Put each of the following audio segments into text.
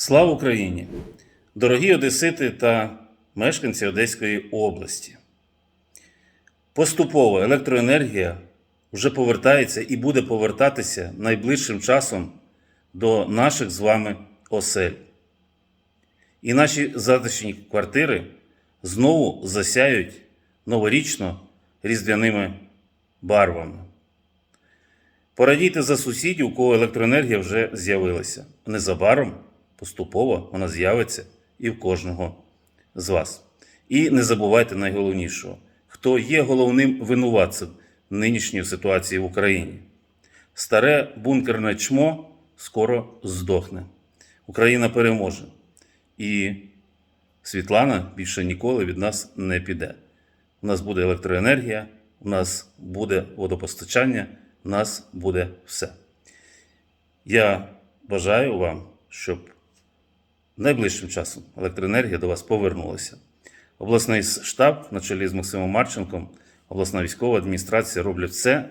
Слава Україні! Дорогі одесити та мешканці Одеської області. Поступово електроенергія вже повертається і буде повертатися найближчим часом до наших з вами осель. І наші затишні квартири знову засяють новорічно різдвяними барвами. Порадійте за сусідів, у кого електроенергія вже з'явилася. Незабаром, поступово вона з'явиться і в кожного з вас. І не забувайте найголовнішого, хто є головним винуватцем нинішньої ситуації в Україні. Старе бункерне чмо скоро здохне. Україна переможе. І Світлана більше ніколи від нас не піде. У нас буде електроенергія, у нас буде водопостачання, у нас буде все. Я бажаю вам, щоб найближчим часом електроенергія до вас повернулася. Обласний штаб на чолі з Максимом Марченком, обласна військова адміністрація роблять все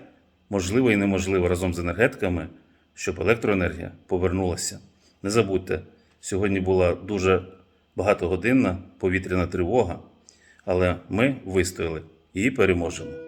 можливе і неможливе разом з енергетиками, щоб електроенергія повернулася. Не забудьте, сьогодні була дуже багатогодинна повітряна тривога, але ми вистояли і переможемо.